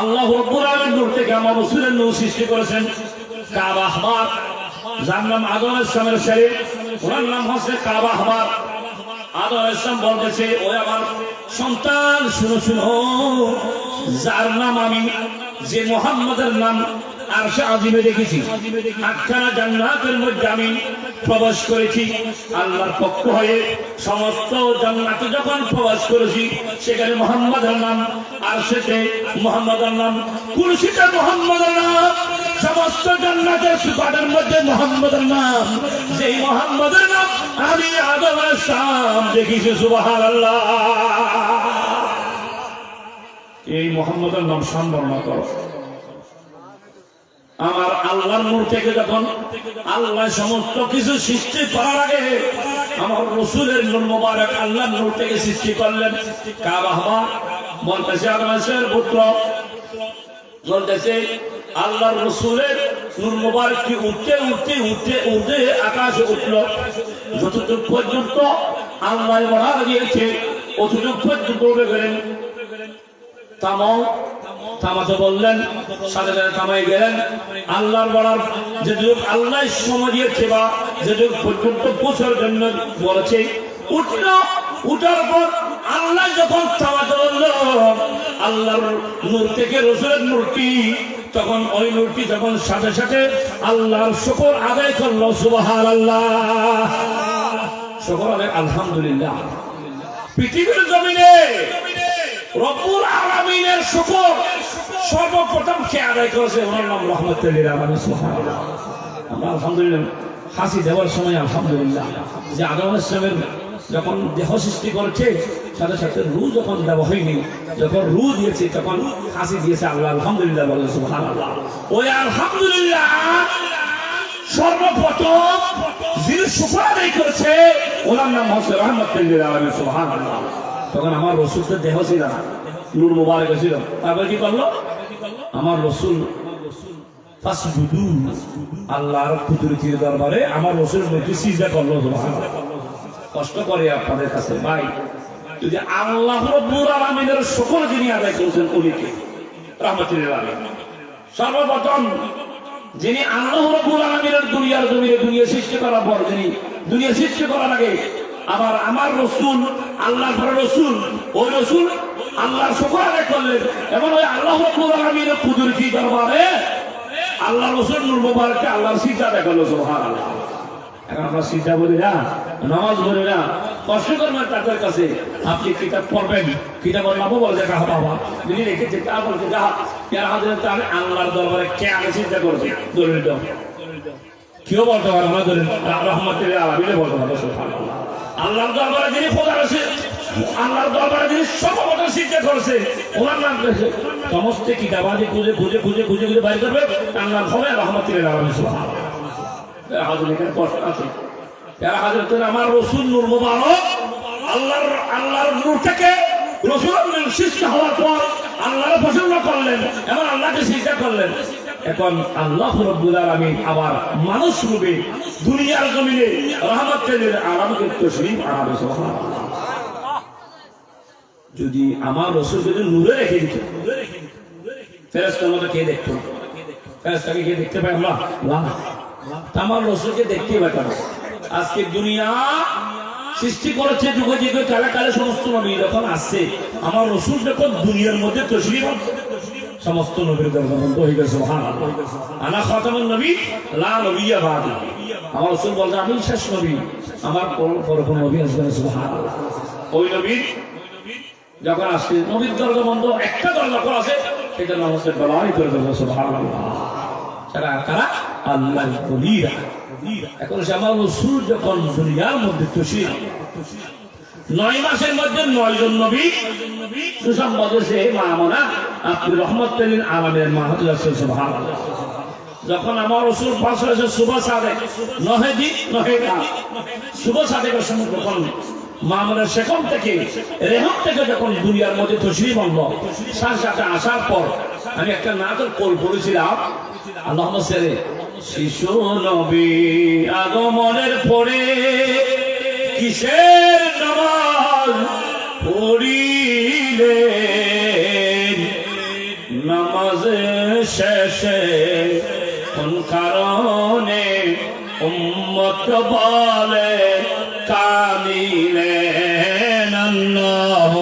আল্লাহ রব্বুল আলামিন থেকে আমার রাসূলের নূর সৃষ্টি করেছেন। কাবা যার নাম ইসলামের ওনার নাম হচ্ছে কাবা আহমার আদম ইসলাম বলতেছে ওই আমার সন্তান, শুনো শুনো। যার নাম আমি যে মোহাম্মদের নাম আর সে আজিমে দেখেছি মধ্যে আমি প্রবেশ করেছি। হয়ে সমস্ত যখন করেছি, সেখানে মোহাম্মদের নাম আর সেতে মোহাম্মদের নাম কুরসিতে সমস্ত জান্নাতের মধ্যে আমি আদম দেখিছি আল্লাহ এই মোহাম্মদের নাম আমার আল্লাহর নূর থেকে যখন আল্লাহ সমস্ত কিছু সৃষ্টি করার আগে আমার রসুলের নূর মোবারক আল্লাহর নূর থেকে সৃষ্টি করলেন কাবাহবা বলতেছে আদমের পুত্র। বলতেছে আল্লাহর রসুলের নূর উঠতে উঠতে উঠতে আকাশে উঠল। যতটুক পর্যন্ত আল্লাহ দিয়েছে, অতটুক পর্যন্ত উঠে গেলেন। তামাও থামাতে বললেন, সাথে সাথে থামাই গেলেন। আল্লাহর বলার যেটুক আল্লাহ সময় দিয়েছে বা যেটুক পর্যন্ত পৌঁছার জন্য বলেছে, উঠল। উঠার পর আল্লাহ যখন বলল আল্লাহর নূর থেকে রসুলের মূর্তি। তখন ওই মূর্তি যখন সাথে সাথে আল্লাহর শকর আদায় করল সুবাহার আল্লাহ শুকর আদায় আলহামদুলিল্লাহ। পৃথিবীর জমিনে রব্বুল আলামিনের শুকর সর্বপ্রথম কে আদায় করেছে? আলহামদুলিল্লাহ হাসি দেওয়ার সময় আলহামদুলিল্লাহ। যে আদম ইসলামের যখন দেহ সৃষ্টি করেছে, সাথে সাথে রু যখন দেওয়া হয়নি, যখন রু দিয়েছে, তখন হাসি দিয়েছে আল্লাহ, আলহামদুলিল্লাহ বলে সুবহানাল্লাহ। ওই আলহামদুলিল্লাহ, সর্বপ্রথম সুবহানাল্লাহ। তখন আমার রসুলদের দেহ তারপরে কি করল? আমার রসুল আমার রসুল করল। কষ্ট করে আপনাদের কাছে। ভাই, যদি আল্লাহ রব্বুল আলামিনের সকল যিনি আদায় করেছেন উনিকে রহমতুল্লাহ সর্বপ্রথম যিনি আল্লাহ রব্বুল আলামিনের দুনিয়ার জমিনে দুনিয়া সৃষ্টি করার পর যিনি দুনিয়া সৃষ্টি করার আগে আবার আমার রসুল আল্লাহ রসুল, ওই রসুল আল্লাহর সকল আদায় করলেন এবং ওই আল্লাহ রব্বুল আলামিনের কুদরতি দরবারে আল্লাহ রসুল নূর মুবারককে আল্লাহর সিজদা দেখাল, সুবহানাল্লাহ। এখন আমরা সিজদা বলি না। নামাজ না, কষ্ট করবেন তাদের কাছে। আপনি কিতাব পড়বেন কিতাব লাভ বলে দেখা বাবা যিনি রেখেছে তা বলছে, যা ইয়ার হাজার তাহলে আল্লাহর দরবারে কে আগে চিন্তা করবে? দলিল কেউ বলতে পারে না দলিল রহমতুল্লাহ আলমিনে বলতে পারে আল্লাহর দরবারে যিনি খোদা রয়েছে, আল্লাহর দরবারে যিনি সর্বপ্রথম চিন্তা করেছে, ওনার নাম করেছে সমস্ত কিতাবাদি খুঁজে খুঁজে খুঁজে খুঁজে খুঁজে বাইর করবে। তার নাম হবে রহমতুল্লাহ আলমী সুবহানাল্লাহ। হাজর এখানে কষ্ট আছে। এখন আল্লাহ রব্বুল আবার মানুষ রূপে দুনিয়ার জমিনে আরামে সুবহানাল্লাহ যদি আমার রসুল যদি নূরে রেখে দিত ফেরেস্তার কে দেখতো? কে দেখতে পাই আমরা? আমার রসুলকে দেখতে পেতাম আজকে দুনিয়া সৃষ্টি করেছে, যুগে যুগে কালে কালে সমস্ত নবী যখন আসছে, আমার রসুল যখন দুনিয়ার মধ্যে তসলিম সমস্ত নবীর বন্ধ হয়ে গেছে আনা খতামুন নবী, লা নবিয়া বাদ। আমার রসুল বলছে, আমি শেষ নবী, আমার পর কোন নবী আসবে না ওই নবীর যখন আসছে, নবীর দরজা বন্ধ, একটা দরজা খোলা আছে, সেটা নাম হচ্ছে বলাই করে দরজা সুবহানাল্লাহ। তারা কারা আল্লাহ বলিরা এখন আমার রসুল যখন দুনিয়ার মধ্যে খুশি নয় মাসের মধ্যে নয় জন নবী সুসম্পদ সে মা মনা আপনি রহমত আলমের মা হতে যাচ্ছে সুবহানাল্লাহ যখন আমার রসুল পাশ হয়েছে শুভ সাদেক, নহে দিন নহে শুভ সাদেকের সময় যখন মামলার সেখান থেকে রেহম থেকে যখন দুনিয়ার মধ্যে তসরি বন্ধ সার সাথে আসার পর আমি একটা নাটক কল সেরে শিশু নবী আগমনের পরে কিসের নামাজ পড়িলেন? নামাজ শেষে কোন কারণে উম্মত বলে কামিলে আল্লাহুম্মা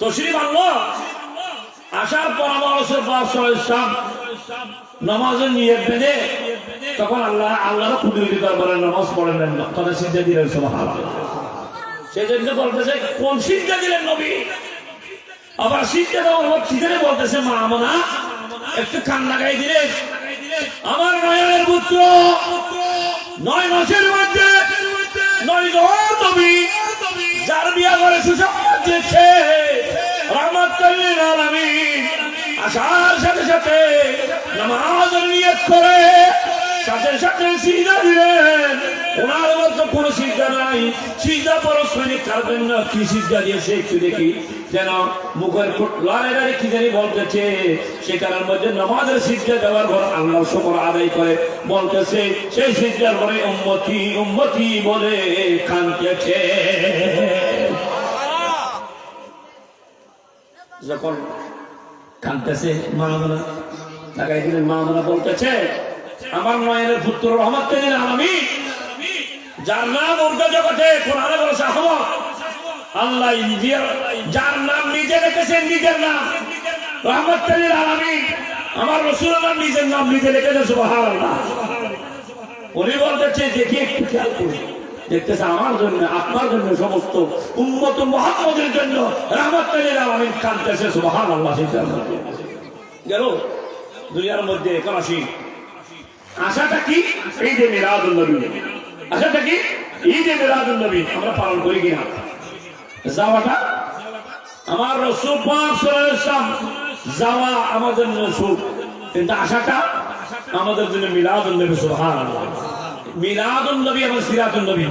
তশরিফ আনলো আসার পর আমার ওষুধ ইসলাম নামাজের নিয়ত বেঁধে তখন আল্লাহ, আল্লাহর কুদরতি দরবারে নামাজ পড়েন না তাদের সিদ্ধা দিলেন সুবহান সেই জন্য বলতেছে, কোন শিক্ষা দিলেন নবী? আবার শিক্ষা দেওয়ার পর খিদারে বলতেছে, মা আমনা, একটু কান লাগাই দিলে আমার নয়নের পুত্র, নয় মাসের মধ্যে, নয় নবী, যার বিয়া করে সুসংবাদ আলামিন আসার সাথে সাথে নামাজ নিয়ত করে, সাথে সাথে সিজা দিলেন। ওনার মধ্যে কোনো সিজা নাই। সিজা পরস্পরিক কারবেন না। কি সিজা দিয়েছে একটু দেখি। যেন মুখের লড়াই কি জানি বলতেছে। সেখানের মধ্যে নামাজের সিজা দেওয়ার পর আল্লাহ শুকর আদায় করে। বলতেছে, সেই সিজার পরে উম্মতি উম্মতি বলে কানতেছে যখন কানতেছে মা আমরা লাগাই দিলেন মা বলতেছে, আমার মায়ের পুত্র রহমত দিলেন আমি যার নাম উর্দু জগতে কোরআনে বলেছে আহমদ। আল্লাহ যার নাম নিজে রেখেছেন নিজের নাম রহমত দিলেন আমি আমার রসুলের নাম, নিজের নাম নিজে রেখেছে আল্লাহ উনি বলতেছে, দেখি একটু খেয়াল করি। দেখতেছে আমার জন্য, আপনার জন্য সমস্ত উন্মত মহাত্মদের জন্য গেল দুনিয়ার মধ্যে এখন আশাটা কি? এই যে মিরাদুল নবী। আশাটা কি? এই যে মিরাদুল নবী। আমরা পালন করি কিনা? যাওয়াটা? আমার রসুল যাওয়া আমাদের জন্য সুখ। কিন্তু আশাটা আমাদের জন্য সুবহানাল্লাহ। মিলাদুল নবী এবং সিরাতুল নবী।